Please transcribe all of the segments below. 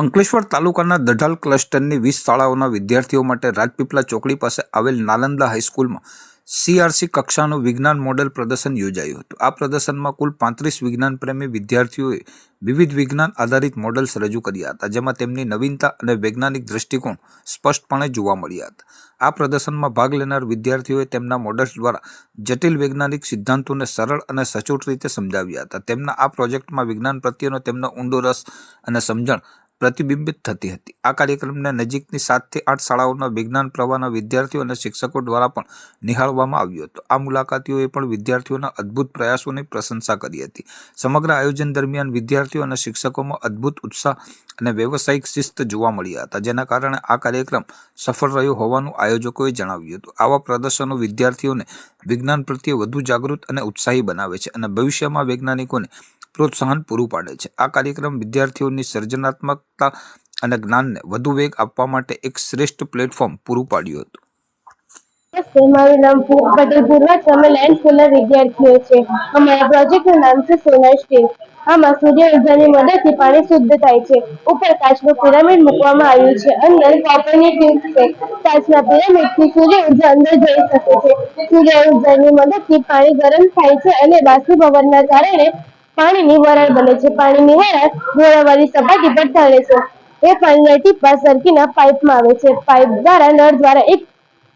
અંકલેશ્વર તાલુકાના દઢાલ ક્લસ્ટરની વીસ શાળાઓના વિદ્યાર્થીઓ માટે રાજપીપળા ચોકડી પાસે આવેલ નાલંદા હાઈસ્કૂલમાં સીઆરસી કક્ષાનું વિજ્ઞાન મોડેલ પ્રદર્શન યોજાયું હતું આ પ્રદર્શનમાં કુલ પાંત્રીસ વિજ્ઞાનપ્રેમી વિદ્યાર્થીઓએ વિવિધ વિજ્ઞાન આધારિત મોડલ્સ રજૂ કર્યા હતા જેમાં તેમની નવીનતા અને વૈજ્ઞાનિક દ્રષ્ટિકોણ સ્પષ્ટપણે જોવા મળ્યા હતા આ પ્રદર્શનમાં ભાગ લેનાર વિદ્યાર્થીઓએ તેમના મોડલ્સ દ્વારા જટિલ વૈજ્ઞાનિક સિદ્ધાંતોને સરળ અને સચોટ રીતે સમજાવ્યા હતા તેમના આ પ્રોજેક્ટમાં વિજ્ઞાન પ્રત્યેનો તેમનો ઊંડો રસ અને સમજણ પ્રતિબિંબિત થતી હતી આ કાર્યક્રમને નજીકની સાતથી આઠ શાળાઓના વિજ્ઞાન પ્રવાહના વિદ્યાર્થીઓ અને શિક્ષકો દ્વારા પણ નિહાળવામાં આવ્યો હતો આ મુલાકાતીઓએ પણ વિદ્યાર્થીઓના અદ્ભુત પ્રયાસોની પ્રશંસા કરી હતી સમગ્ર આયોજન દરમિયાન વિદ્યાર્થીઓ અને શિક્ષકોમાં અદ્ભુત ઉત્સાહ અને વ્યવસાયિક શિસ્ત જોવા મળ્યા હતા જેના કારણે આ કાર્યક્રમ સફળ રહ્યો હોવાનું આયોજકોએ જણાવ્યું હતું આવા પ્રદર્શનો વિદ્યાર્થીઓને વિજ્ઞાન પ્રત્યે વધુ જાગૃત અને ઉત્સાહી બનાવે છે અને ભવિષ્યમાં વૈજ્ઞાનિકોને પ્રોત્સાહન પૂરું પાડે છે આ કાર્યક્રમ વિદ્યાર્થીઓની સર્જનાત્મકતા અને જ્ઞાનને વધુ વેગ આપવા માટે એક શ્રેષ્ઠ પ્લેટફોર્મ પૂરું પાડ્યું હતું મારું નામ પટેલ પૂર્વજ અમે લાઇન સ્કૂલના વિદ્યાર્થીઓ છે અમારા પ્રોજેક્ટનું નામ છે સોલાર સ્ટીલ આમાં સૂર્ય ઉર્જાની મદદથી પાણી શુદ્ધ થાય છે ઉપર કાચનું પિરામિડ મૂકવામાં આવ્યું છે અંદર કોપરની ટ્યુબ છે કાચના પિરામિડથી સૂર્ય ઉર્જા અંદર જઈ શકે છે સૂર્ય ઉર્જાની મદદથી પાણી ગરમ થાય છે અને બાષ્પીભવનના કારણે પાણી નિવારા બને છે પાણી મિહેરા ગોળવારી સભા ડિપાર્ટમેન્ટ થળે છે એ પાંગળટી પાસરકિના પાઇપમાં આવે છે પાઇપ દ્વારા નળ દ્વારા એક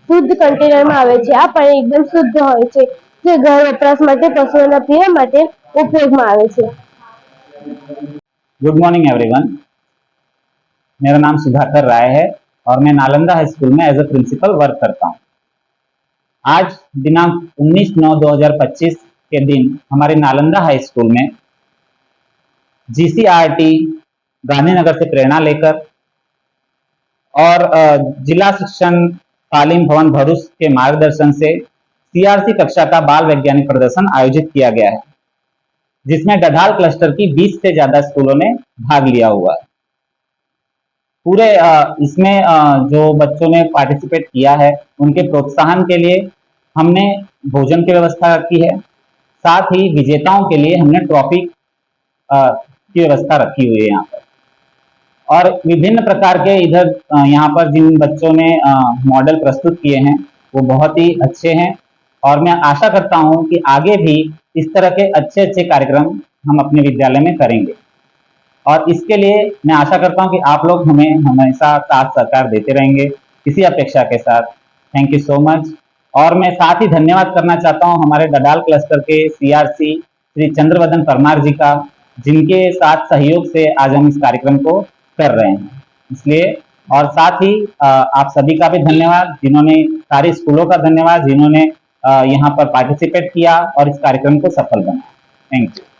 શુદ્ધ કન્ટેનરમાં આવે છે આ પાણી एकदम શુદ્ધ હોય છે જે ઘર વટરાસમાં કે પશુના પીવા માટે ઉપયોગમાં આવે છે ગુડ મોર્નિંગ एवरीवन મેરા નામ સુધાકર رائے હે ઓર મેં નાલંદા હાઈસ્કૂલ મે એઝ અ પ્રિન્સિપલ વર્ક કરતા હું આજ દિનાંગ 19 9 2025 के दिन हमारे नालंदा हाई स्कूल में जीसीआरटी गांधीनगर से प्रेरणा लेकर और जिला शिक्षण तालीम भवन भरूच के मार्गदर्शन से सीआरसी कक्षा का बाल वैज्ञानिक प्रदर्शन आयोजित किया गया है जिसमें गढ़ाल क्लस्टर की 20 से ज्यादा स्कूलों ने भाग लिया हुआ है पूरे इसमें जो बच्चों ने पार्टिसिपेट किया है उनके प्रोत्साहन के लिए हमने भोजन की व्यवस्था की है साथ ही विजेताओं के लिए हमने ट्रॉफी की व्यवस्था रखी हुई है यहाँ पर और विभिन्न प्रकार के इधर यहाँ पर जिन बच्चों ने मॉडल प्रस्तुत किए हैं वो बहुत ही अच्छे हैं और मैं आशा करता हूँ कि आगे भी इस तरह के अच्छे अच्छे कार्यक्रम हम अपने विद्यालय में करेंगे और इसके लिए मैं आशा करता हूँ कि आप लोग हमें हमेशा साथ सहकार देते रहेंगे इसी अपेक्षा के साथ थैंक यू सो मच और मैं साथ ही धन्यवाद करना चाहता हूँ हमारे डडाल क्लस्टर के सीआरसी श्री चंद्रवदन परमार जी का जिनके साथ सहयोग से आज हम इस कार्यक्रम को कर रहे हैं इसलिए और साथ ही आप सभी का भी धन्यवाद जिन्होंने सारे स्कूलों का धन्यवाद जिन्होंने यहाँ पर पार्टिसिपेट किया और इस कार्यक्रम को सफल बनाया थैंक यू